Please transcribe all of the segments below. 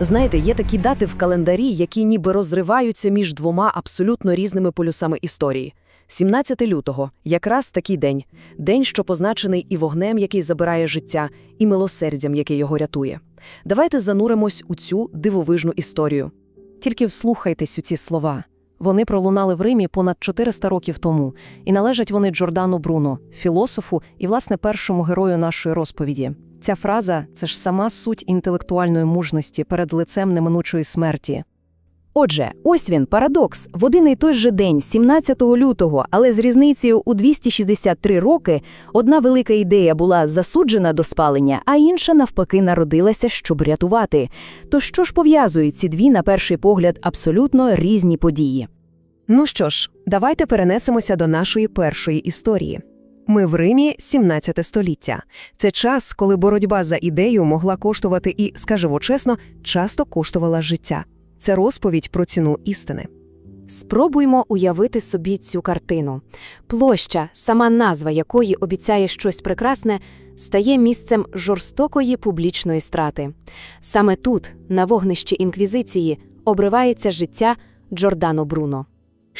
Знаєте, є такі дати в календарі, які ніби розриваються між двома абсолютно різними полюсами історії. 17 лютого якраз такий день, день, що позначений і вогнем, який забирає життя, і милосердям, яке його рятує. Давайте зануримось у цю дивовижну історію. Тільки вслухайтесь у ці слова. Вони пролунали в Римі понад 400 років тому, і належать вони Джордану Бруно, філософу і, власне, першому герою нашої розповіді. Ця фраза це ж сама суть інтелектуальної мужності перед лицем неминучої смерті. Отже, ось він парадокс. В один і той же день, 17 лютого, але з різницею у 263 роки, одна велика ідея була засуджена до спалення, а інша навпаки народилася, щоб рятувати. То що ж пов'язують ці дві, на перший погляд, абсолютно різні події? Ну що ж, давайте перенесемося до нашої першої історії. Ми в Римі 17 століття. Це час, коли боротьба за ідею могла коштувати і, скажімо чесно, часто коштувала життя. Це розповідь про ціну істини. Спробуймо уявити собі цю картину. Площа, сама назва якої обіцяє щось прекрасне, стає місцем жорстокої публічної страти. Саме тут, на вогнищі інквізиції, обривається життя Джордано Бруно.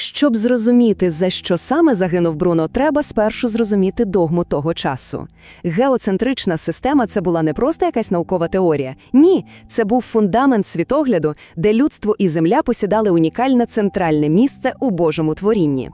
Щоб зрозуміти, за що саме загинув Бруно, треба спершу зрозуміти догму того часу. Геоцентрична система це була не просто якась наукова теорія. Ні, це був фундамент світогляду, де людство і земля посідали унікальне центральне місце у Божому творінні.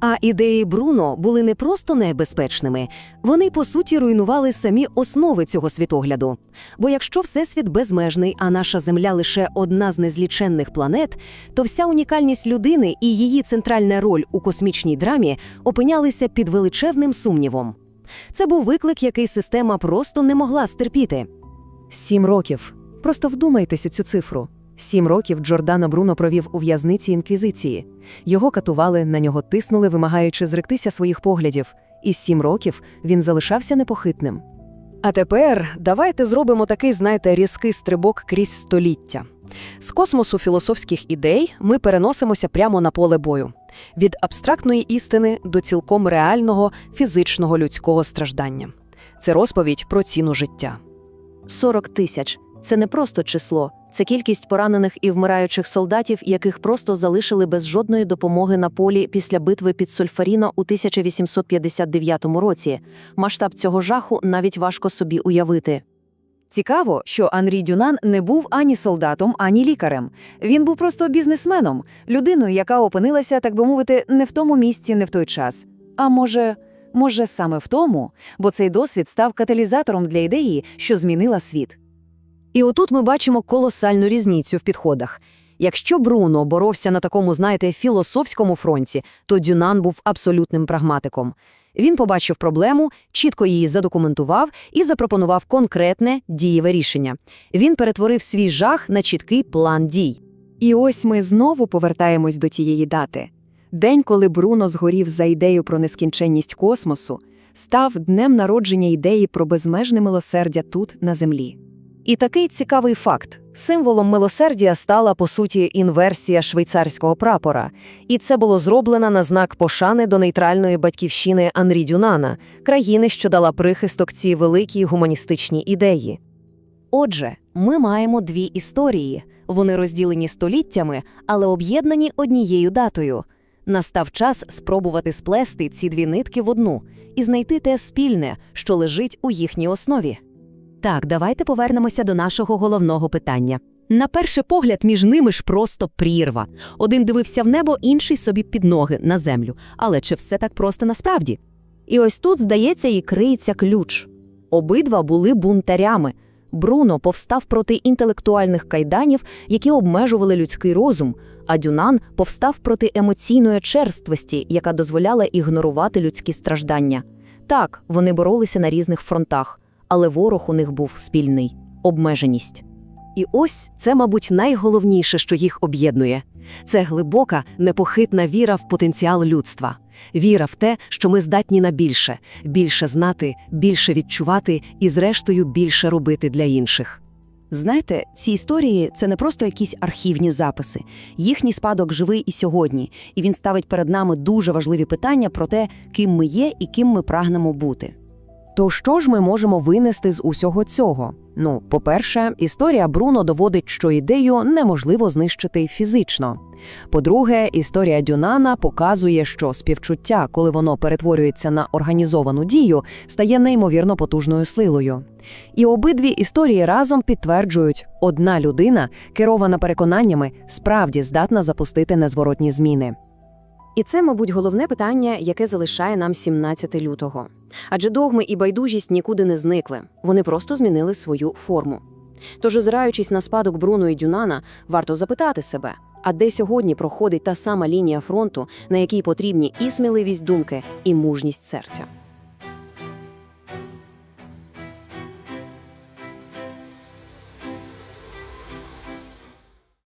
А ідеї Бруно були не просто небезпечними, вони по суті руйнували самі основи цього світогляду. Бо якщо всесвіт безмежний, а наша земля лише одна з незліченних планет, то вся унікальність людини і її центральна роль у космічній драмі опинялися під величезним сумнівом. Це був виклик, який система просто не могла стерпіти. Сім років. Просто вдумайтесь у цю цифру. Сім років Джордано Бруно провів у в'язниці інквізиції. Його катували, на нього тиснули, вимагаючи зректися своїх поглядів. І сім років він залишався непохитним. А тепер давайте зробимо такий, знаєте, різкий стрибок крізь століття. З космосу філософських ідей ми переносимося прямо на поле бою від абстрактної істини до цілком реального фізичного людського страждання. Це розповідь про ціну життя. 40 тисяч це не просто число, це кількість поранених і вмираючих солдатів, яких просто залишили без жодної допомоги на полі після битви під Сольфаріно у 1859 році. Масштаб цього жаху навіть важко собі уявити. Цікаво, що Анрі Дюнан не був ані солдатом, ані лікарем. Він був просто бізнесменом, людиною, яка опинилася, так би мовити, не в тому місці, не в той час. А може, може, саме в тому, бо цей досвід став каталізатором для ідеї, що змінила світ. І отут ми бачимо колосальну різницю в підходах. Якщо Бруно боровся на такому, знаєте, філософському фронті, то Дюнан був абсолютним прагматиком. Він побачив проблему, чітко її задокументував і запропонував конкретне дієве рішення. Він перетворив свій жах на чіткий план дій. І ось ми знову повертаємось до тієї дати. День, коли Бруно згорів за ідею про нескінченність космосу, став днем народження ідеї про безмежне милосердя тут, на землі. І такий цікавий факт: символом милосердя стала по суті інверсія швейцарського прапора, і це було зроблено на знак пошани до нейтральної батьківщини Анрі Дюнана, країни, що дала прихисток цій великій гуманістичній ідеї. Отже, ми маємо дві історії. Вони розділені століттями, але об'єднані однією датою. Настав час спробувати сплести ці дві нитки в одну і знайти те спільне, що лежить у їхній основі. Так, давайте повернемося до нашого головного питання. На перший погляд, між ними ж просто прірва. Один дивився в небо, інший собі під ноги на землю. Але чи все так просто насправді? І ось тут, здається, і криється ключ. Обидва були бунтарями. Бруно повстав проти інтелектуальних кайданів, які обмежували людський розум, а Дюнан повстав проти емоційної черствості, яка дозволяла ігнорувати людські страждання. Так, вони боролися на різних фронтах але ворог у них був спільний обмеженість. І ось це, мабуть, найголовніше, що їх об'єднує. Це глибока, непохитна віра в потенціал людства, віра в те, що ми здатні на більше, більше знати, більше відчувати і, зрештою, більше робити для інших. Знаєте, ці історії це не просто якісь архівні записи. Їхній спадок живий і сьогодні, і він ставить перед нами дуже важливі питання про те, ким ми є і ким ми прагнемо бути. То що ж ми можемо винести з усього цього? Ну, по-перше, історія Бруно доводить, що ідею неможливо знищити фізично. По-друге, історія Дюнана показує, що співчуття, коли воно перетворюється на організовану дію, стає неймовірно потужною силою. І обидві історії разом підтверджують, одна людина, керована переконаннями, справді здатна запустити незворотні зміни. І це, мабуть, головне питання, яке залишає нам 17 лютого. Адже догми і байдужість нікуди не зникли, вони просто змінили свою форму. Тож, озираючись на спадок Бруно і Дюнана, варто запитати себе, а де сьогодні проходить та сама лінія фронту, на якій потрібні і сміливість думки, і мужність серця.